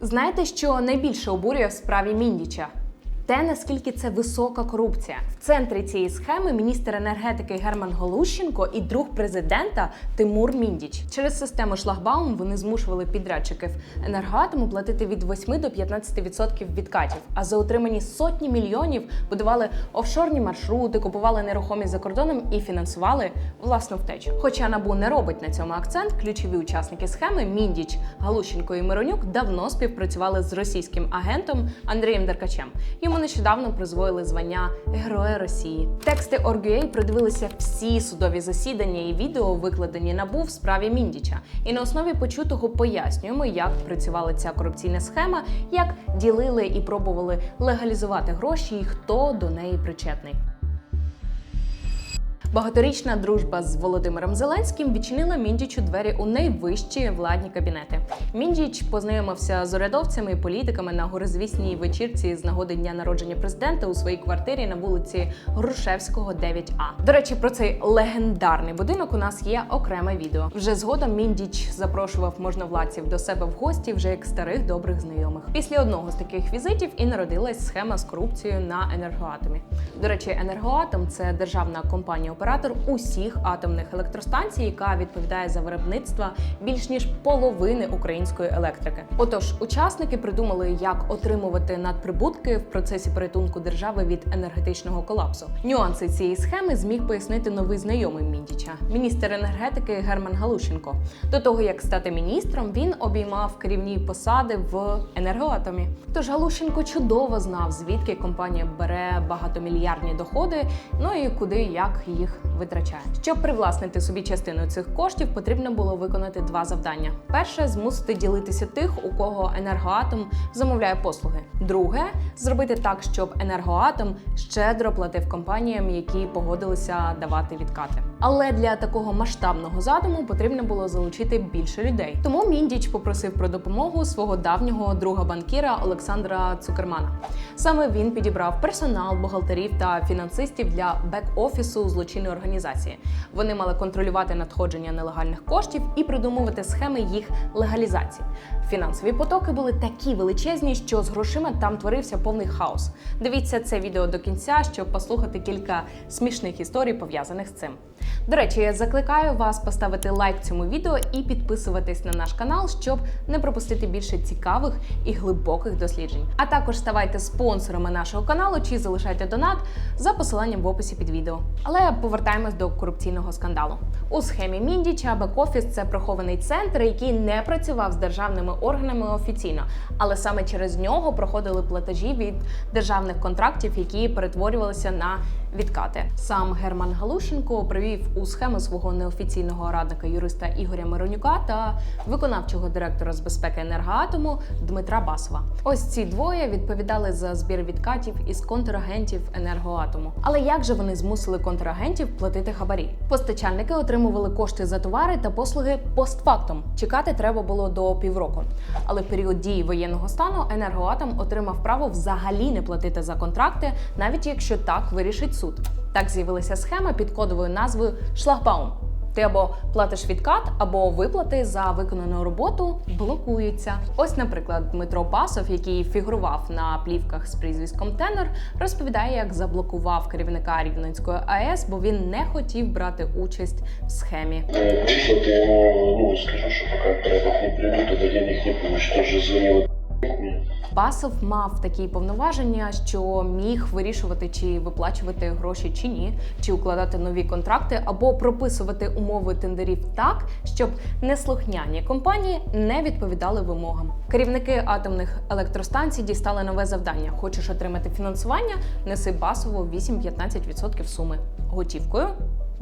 Знаєте, що найбільше обурює в справі Міндіча? Те, наскільки це висока корупція. В центрі цієї схеми міністр енергетики Герман Голущенко і друг президента Тимур Міндіч. Через систему шлагбаум вони змушували підрядчиків енергоатому платити від 8 до 15% відкатів. А за отримані сотні мільйонів будували офшорні маршрути, купували нерухомість за кордоном і фінансували власну втечу. Хоча набу не робить на цьому акцент, ключові учасники схеми Міндіч, Галущенко і Миронюк давно співпрацювали з російським агентом Андрієм Деркачем. Йому нещодавно призвоїли звання Героя Росії. Тексти Оргюєй продивилися всі судові засідання і відео, викладені набу в справі Міндіча. І на основі почутого пояснюємо, як працювала ця корупційна схема, як ділили і пробували легалізувати гроші, і хто до неї причетний. Багаторічна дружба з Володимиром Зеленським відчинила Міндічу двері у найвищі владні кабінети. Міндіч познайомився з урядовцями і політиками на горизвісній вечірці з нагоди дня народження президента у своїй квартирі на вулиці Грушевського, 9А. До речі, про цей легендарний будинок у нас є окреме відео. Вже згодом Міндіч запрошував можновладців до себе в гості вже як старих добрих знайомих. Після одного з таких візитів і народилась схема з корупцією на енергоатомі. До речі, енергоатом це державна компанія оператор усіх атомних електростанцій, яка відповідає за виробництво більш ніж половини української електрики. Отож, учасники придумали, як отримувати надприбутки в процесі порятунку держави від енергетичного колапсу. Нюанси цієї схеми зміг пояснити новий знайомий Міндіча, міністр енергетики Герман Галущенко. До того як стати міністром, він обіймав керівні посади в енергоатомі. Тож Галущенко чудово знав, звідки компанія бере багатомільярдні доходи, ну і куди як їх витрачає. Щоб привласнити собі частину цих коштів, потрібно було виконати два завдання: перше змусити ділитися тих, у кого енергоатом замовляє послуги. Друге зробити так, щоб енергоатом щедро платив компаніям, які погодилися давати відкати. Але для такого масштабного задуму потрібно було залучити більше людей. Тому Міндіч попросив про допомогу свого давнього друга банкіра Олександра Цукермана. Саме він підібрав персонал, бухгалтерів та фінансистів для бек-офісу злочинної організації. Вони мали контролювати надходження нелегальних коштів і придумувати схеми їх легалізації. Фінансові потоки були такі величезні, що з грошима там творився повний хаос. Дивіться це відео до кінця, щоб послухати кілька смішних історій пов'язаних з цим. До речі, я закликаю вас поставити лайк цьому відео і підписуватись на наш канал, щоб не пропустити більше цікавих і глибоких досліджень. А також ставайте спонсорами нашого каналу чи залишайте донат за посиланням в описі під відео. Але повертаємось до корупційного скандалу. У схемі Міндіча бек-офіс – це прихований центр, який не працював з державними органами офіційно, але саме через нього проходили платежі від державних контрактів, які перетворювалися на відкати. Сам Герман Галущенко привів у схему свого неофіційного радника юриста Ігоря Миронюка та виконавчого директора з безпеки енергоатому Дмитра Басова. Ось ці двоє відповідали за збір відкатів із контрагентів енергоатому. Але як же вони змусили контрагентів платити хабарі? Постачальники отримували кошти за товари та послуги постфактум. Чекати треба було до півроку. Але в період дії воєнного стану енергоатом отримав право взагалі не платити за контракти, навіть якщо так вирішить суд. Так з'явилася схема під кодовою назвою Шлагбаум. Ти або платиш відкат, або виплати за виконану роботу блокуються. Ось, наприклад, Дмитро Басов, який фігурував на плівках з прізвиськом Тенор, розповідає, як заблокував керівника Рівненської АЕС, бо він не хотів брати участь в схемі. Э, Выплаты ему, ну, скажу, что пока порядок не придут, тогда денег не получишь. Тоже звонил мне. Басов мав такі повноваження, що міг вирішувати, чи виплачувати гроші чи ні, чи укладати нові контракти, або прописувати умови тендерів так, щоб неслухняні компанії не відповідали вимогам. Керівники атомних електростанцій дістали нове завдання: хочеш отримати фінансування, неси Басову 8-15% суми готівкою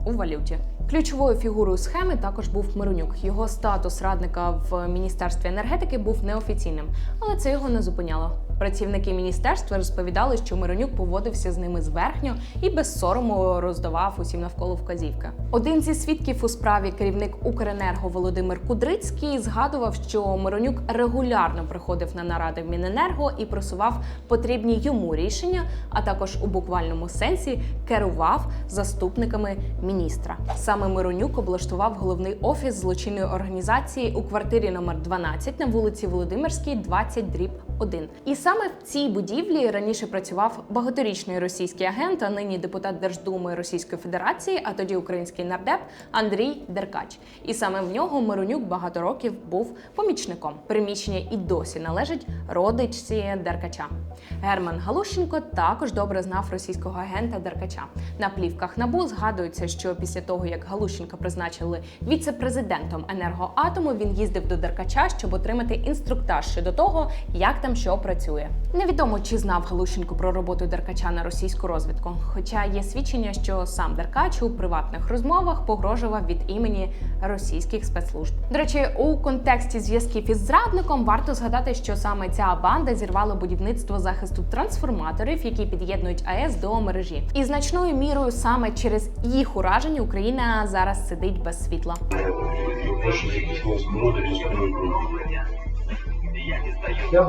у валюті. Ключовою фігурою схеми також був Миронюк. Його статус радника в міністерстві енергетики був неофіційним, але це його не зупиняло. Працівники міністерства розповідали, що Миронюк поводився з ними зверхньо і без сорому роздавав усім навколо вказівки. Один зі свідків у справі керівник Укренерго Володимир Кудрицький згадував, що Миронюк регулярно приходив на наради в Міненерго і просував потрібні йому рішення, а також у буквальному сенсі керував заступниками міністра. Сам Саме Миронюк облаштував головний офіс злочинної організації у квартирі номер 12 на вулиці Володимирській, 20 дріб 1. І саме в цій будівлі раніше працював багаторічний російський агент, а нині депутат Держдуми Російської Федерації, а тоді український нардеп Андрій Деркач. І саме в нього Миронюк багато років був помічником. Приміщення і досі належить родичці Деркача. Герман Галущенко також добре знав російського агента Деркача. На плівках набу згадується, що після того як Галущенка призначили віце-президентом енергоатому, він їздив до Деркача, щоб отримати інструктаж щодо того, як там що працює. Невідомо, чи знав Галущенко про роботу Деркача на російську розвідку. Хоча є свідчення, що сам Деркач у приватних розмовах погрожував від імені російських спецслужб. До речі, у контексті зв'язків із зрадником варто згадати, що саме ця банда зірвала будівництво захисту трансформаторів, які під'єднують АЕС до мережі. І значною мірою саме через їх ураження Україна зараз сидить без світла. Записалось много рискую Я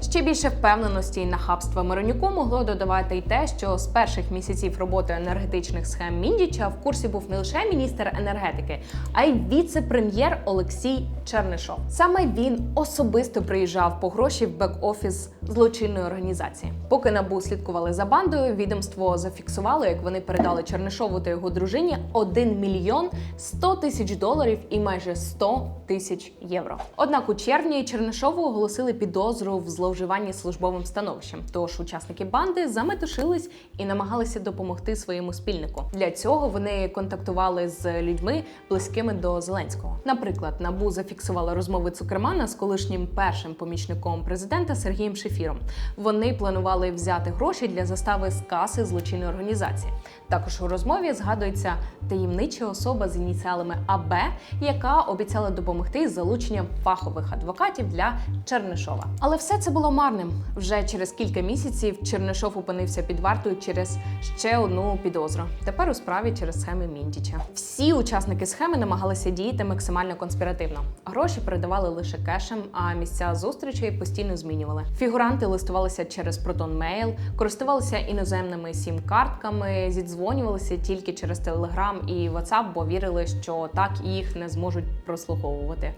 Ще більше впевненості і нахабства Миронюку могло додавати й те, що з перших місяців роботи енергетичних схем Міндіча в курсі був не лише міністр енергетики, а й віце-прем'єр Олексій Чернишов. Саме він особисто приїжджав по гроші в бек-офіс злочинної організації. Поки набу слідкували за бандою, відомство зафіксувало, як вони передали Чернишову та його дружині 1 мільйон 100 тисяч доларів і майже 100 тисяч євро. Однак у червні Чернишову оголосили підозру в зловживанні службовим становищем. Тож учасники банди заметушились і намагалися допомогти своєму спільнику. Для цього вони контактували з людьми близькими до Зеленського. Наприклад, набу зафіксувала розмови Цукермана з колишнім першим помічником президента Сергієм Шефіром. Вони планували взяти гроші для застави з каси злочинної організації. Також у розмові згадується таємнича особа з ініціалами АБ, яка обіцяла допомогти з залученням фахових адвокатів для Чернишова. Але все це було марним. Вже через кілька місяців Чернишов опинився під вартою через ще одну підозру. Тепер у справі через схеми Міндіча. Всі учасники схеми намагалися діяти максимально конспіративно. Гроші передавали лише кешем, а місця зустрічей постійно змінювали. Фігуранти листувалися через ProtonMail, користувалися іноземними сім-картками, зідзвонювалися тільки через Телеграм і WhatsApp, бо вірили, що так їх не зможуть прослуховувати.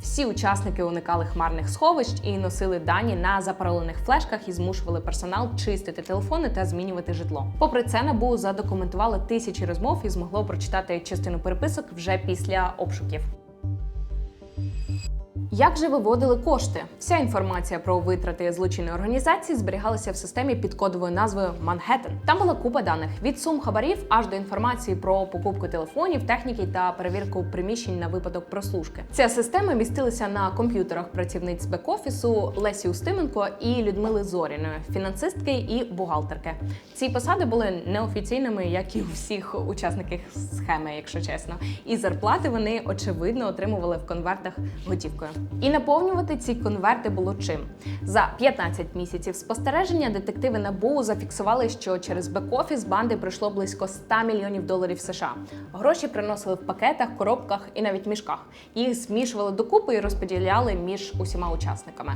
Всі учасники уникали хмарних сховищ і носили дані на запаролених флешках і змушували персонал чистити телефони та змінювати житло. Попри це, набу задокументувало тисячі розмов і змогло прочитати частину переписок вже після обшуків. Як же виводили кошти? Вся інформація про витрати злочинної організації зберігалася в системі під кодовою назвою Манхеттен. Там була купа даних від сум хабарів аж до інформації про покупку телефонів, техніки та перевірку приміщень на випадок прослушки. Ця система містилася на комп'ютерах працівниць бек-офісу Лесі Устименко і Людмили Зоріної, фінансистки і бухгалтерки. Ці посади були неофіційними, як і у всіх учасників схеми, якщо чесно. І зарплати вони очевидно отримували в конвертах готівкою. І наповнювати ці конверти було чим. За 15 місяців спостереження детективи НАБУ зафіксували, що через бек-офіс банди пройшло близько 100 мільйонів доларів США. Гроші приносили в пакетах, коробках і навіть мішках. Їх змішували докупи і розподіляли між усіма учасниками.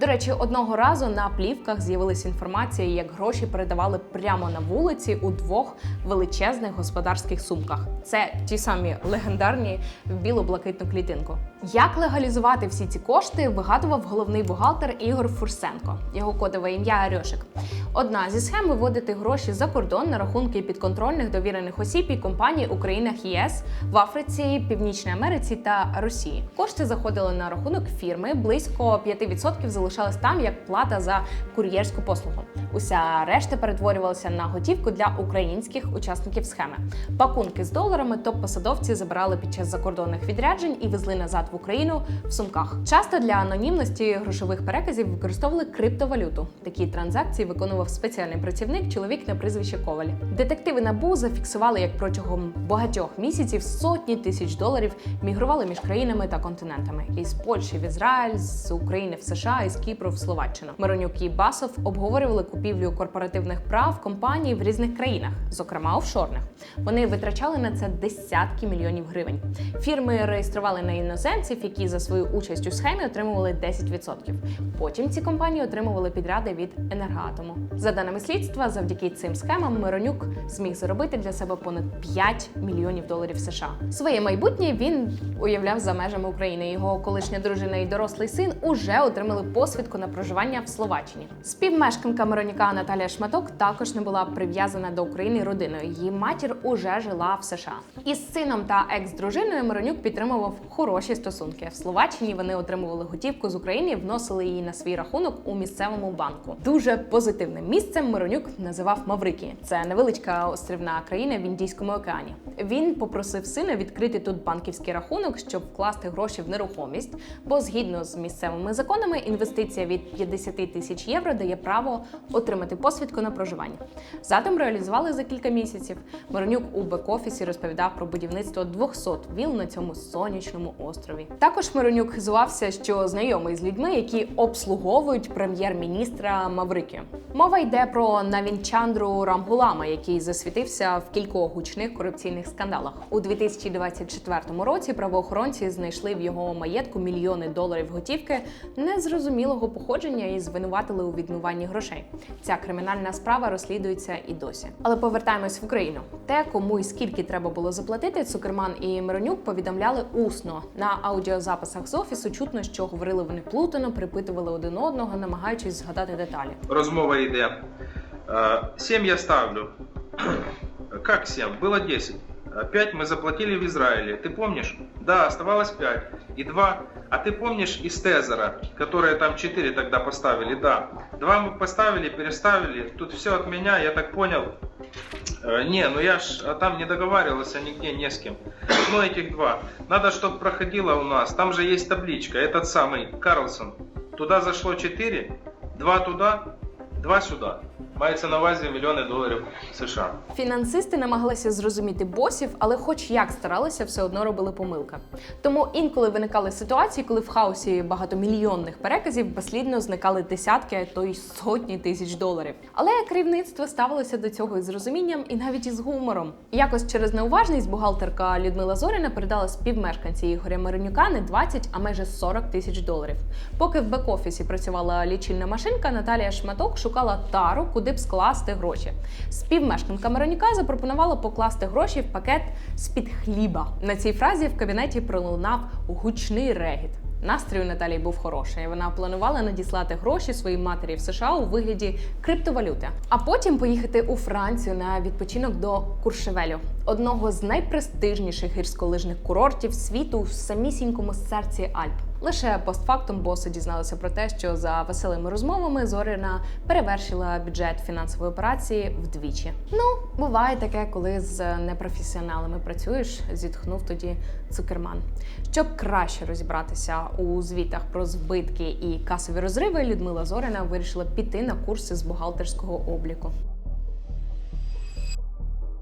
До речі, одного разу на плівках з'явилася інформація, як гроші передавали прямо на вулиці у двох величезних господарських сумках. Це ті самі легендарні в біло-блакитну клітинку. Як легалізувати всі ці кошти, вигадував головний бухгалтер Ігор Фурсенко, його кодове ім'я Арьошик. Одна зі схем виводити гроші за кордон на рахунки підконтрольних довірених осіб і компаній у країнах ЄС, в Африці, Північній Америці та Росії. Кошти заходили на рахунок фірми, близько 5% залишались там як плата за кур'єрську послугу. Уся решта перетворювалася на готівку для українських учасників схеми. Пакунки з доларами топ-посадовці забирали під час закордонних відряджень і везли назад в Україну в сумках. Часто для анонімності грошових переказів використовували криптовалюту. Такі транзакції виконував спеціальний працівник, чоловік на прізвище Коваль. Детективи НАБУ зафіксували, як протягом багатьох місяців сотні тисяч доларів мігрували між країнами та континентами із Польщі в Ізраїль, з України в США, із Кіпру в Словаччину. Миронюк і Басов обговорювали купівлю корпоративних прав компаній в різних країнах, зокрема офшорних. Вони витрачали на це десятки мільйонів гривень. Фірми реєстрували на іноземців, які за свою участь у схемі отримували 10%. Потім ці компанії отримували підряди від енергоатому. За даними слідства, завдяки цим схемам Миронюк зміг заробити для себе понад 5 мільйонів доларів США. Своє майбутнє він уявляв за межами України. Його колишня дружина і дорослий син уже отримали посвідку на проживання в Словаччині. Співмешканка Миронюка Наталія Шматок також не була прив'язана до України родиною. Її матір уже жила в США. Із сином та екс-дружиною Миронюк підтримував хороші стосунки. В Словаччині вони отримували готівку з України, і вносили її на свій рахунок у місцевому банку. Дуже позитивним місцем Миронюк називав Маврикії. Це невеличка острівна країна в Індійському океані. Він попросив сина відкрити тут банківський рахунок, щоб вкласти гроші в нерухомість. Бо згідно з місцевими законами, інвестиція від 50 тисяч євро дає право отримати посвідку на проживання. Задум реалізували за кілька місяців. Миронюк у бек-офісі розповідав про будівництво 200 віл на цьому сонячному острові. Також Миронюк хизувався, що знайомий з людьми, які обслуговують прем'єр-міністра Маврики. Мова йде про Навінчандру Рамгулама, який засвітився в кількох гучних корупційних скандалах. У 2024 році правоохоронці знайшли в його маєтку мільйони доларів готівки незрозумілого походження і звинуватили у відмиванні грошей. Ця кримінальна справа розслідується і досі. Але повертаємось в Україну. Те, кому і скільки треба було заплатити, Цукерман і Миронюк повідомляли усно на аудіозаписах з офісу. Чутно, що говорили вони плутано, припитували один одного, намагаючись згадати деталі. Розмова йде. Е, Сім я ставлю. Как семь? Было 10. А Пять мы заплатили в Израиле. Ты помнишь? Да, оставалось 5. И 2. А ты помнишь из Тезера, которые там 4 тогда поставили? Да. 2 мы поставили, переставили. Тут все от меня, я так понял. Э, Не, ну я ж а там не договаривался нигде, не с кем. Ну, этих два. Надо, чтобы проходило у нас. Там же есть табличка. Этот самый, Карлсон. Туда зашло 4, 2 туда, 2 сюда. Мається на увазі мільйони доларів США. Фінансисти намагалися зрозуміти босів, але, хоч як старалися, все одно робили помилка. Тому інколи виникали ситуації, коли в хаосі багатомільйонних переказів безслідно зникали десятки, а то й сотні тисяч доларів. Але керівництво ставилося до цього із розумінням і навіть із гумором. Якось через неуважність бухгалтерка Людмила Зоріна передала співмешканці Ігоря Миронюка не 20, а майже 40 тисяч доларів. Поки в бек-офісі працювала лічильна машинка, Наталія Шматок шукала тару, куди б скласти гроші. Співмешканка Миронюка запропонувала покласти гроші в пакет з-під хліба. На цій фразі в кабінеті пролунав гучний регіт. Настрій у Наталії був хороший. Вона планувала надіслати гроші своїй матері в США у вигляді криптовалюти, а потім поїхати у Францію на відпочинок до Куршевелю, одного з найпрестижніших гірськолижних курортів світу в самісінькому серці Альп. Лише постфактум боси дізналися про те, що за веселими розмовами Зоріна перевершила бюджет фінансової операції вдвічі. Ну, буває таке, коли з непрофесіоналами працюєш, зітхнув тоді Цукерман. Щоб краще розібратися у звітах про збитки і касові розриви, Людмила Зоріна вирішила піти на курси з бухгалтерського обліку.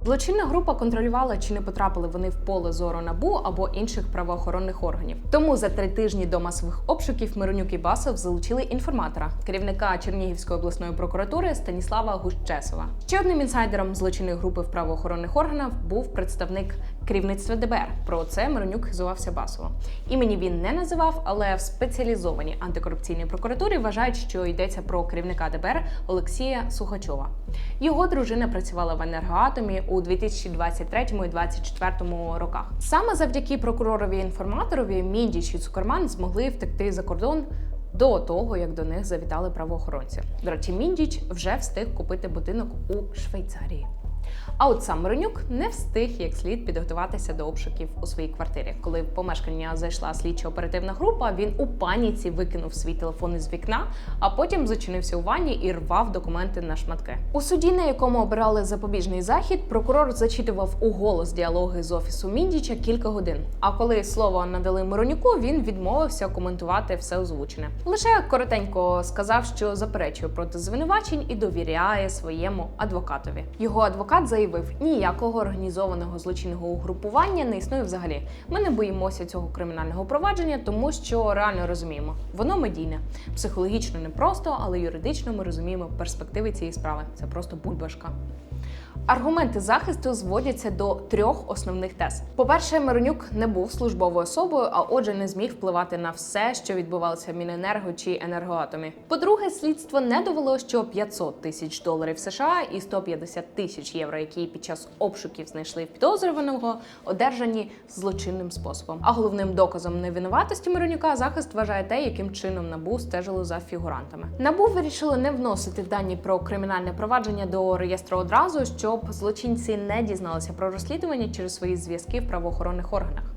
Злочинна група контролювала, чи не потрапили вони в поле зору набу або інших правоохоронних органів. Тому за три тижні до масових обшуків Миронюк і Басов залучили інформатора, керівника Чернігівської обласної прокуратури Станіслава Гущесова. Ще одним інсайдером злочинної групи в правоохоронних органах був представник керівництва ДБР. Про це Миронюк хизувався Басово. Імені він не називав, але в спеціалізованій антикорупційній прокуратурі вважають, що йдеться про керівника ДБР Олексія Сухачова. Його дружина працювала в енергоатомі у 2023 і 2024 роках. Саме завдяки прокуророві інформаторові Міндіч і Цукерман змогли втекти за кордон. До того як до них завітали правоохоронці. До речі, Міндіч вже встиг купити будинок у Швейцарії. А от сам Миронюк не встиг як слід підготуватися до обшуків у своїй квартирі. Коли в помешкання зайшла слідчо-оперативна група, він у паніці викинув свій телефон із вікна, а потім зачинився у ванні і рвав документи на шматки. У суді, на якому обирали запобіжний захід, прокурор зачитував у голос діалоги з офісу Міндіча кілька годин. А коли слово надали Миронюку, він відмовився коментувати все озвучене. Лише коротенько сказав, що заперечує проти звинувачень і довіряє своєму адвокатові. Його адвокат заявив, ніякого організованого злочинного угрупування не існує взагалі. Ми не боїмося цього кримінального провадження, тому що реально розуміємо, воно медійне, психологічно непросто, але юридично ми розуміємо перспективи цієї справи. Це просто бульбашка. Аргументи захисту зводяться до трьох основних тез. По-перше, Миронюк не був службовою особою, а отже, не зміг впливати на все, що відбувалося в Міненерго чи енергоатомі. По-друге, слідство не довело, що 500 тисяч доларів США і 150 тисяч євро, які під час обшуків знайшли в підозрюваного, одержані злочинним способом. А головним доказом невинуватості Миронюка захист вважає те, яким чином набу стежило за фігурантами. Набу вирішили не вносити дані про кримінальне провадження до реєстру одразу, щоб злочинці не дізналися про розслідування через свої зв'язки в правоохоронних органах.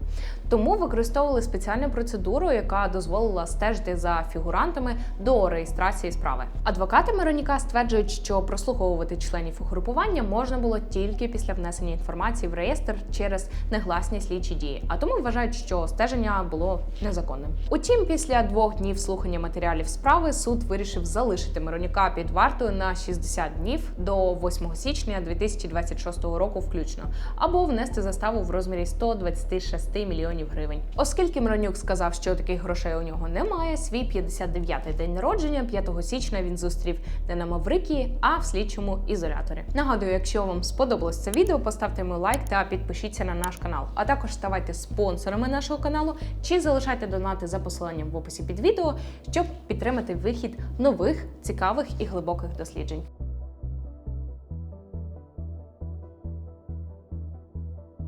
Тому використовували спеціальну процедуру, яка дозволила стежити за фігурантами до реєстрації справи. Адвокати Мироніка стверджують, що прослуховувати членів угрупування можна було тільки після внесення інформації в реєстр через негласні слідчі дії, а тому вважають, що стеження було незаконним. Утім, після двох днів слухання матеріалів справи суд вирішив залишити Мироніка під вартою на 60 днів до 8 січня 2026 року, включно, або внести заставу в розмірі 126 мільйонів гривень. Оскільки Миронюк сказав, що таких грошей у нього немає, свій 59-й день народження 5 січня він зустрів не на Маврикії, а в слідчому ізоляторі. Нагадую, якщо вам сподобалось це відео, поставте йому лайк та підпишіться на наш канал. А також ставайте спонсорами нашого каналу чи залишайте донати за посиланням в описі під відео, щоб підтримати вихід нових цікавих і глибоких досліджень.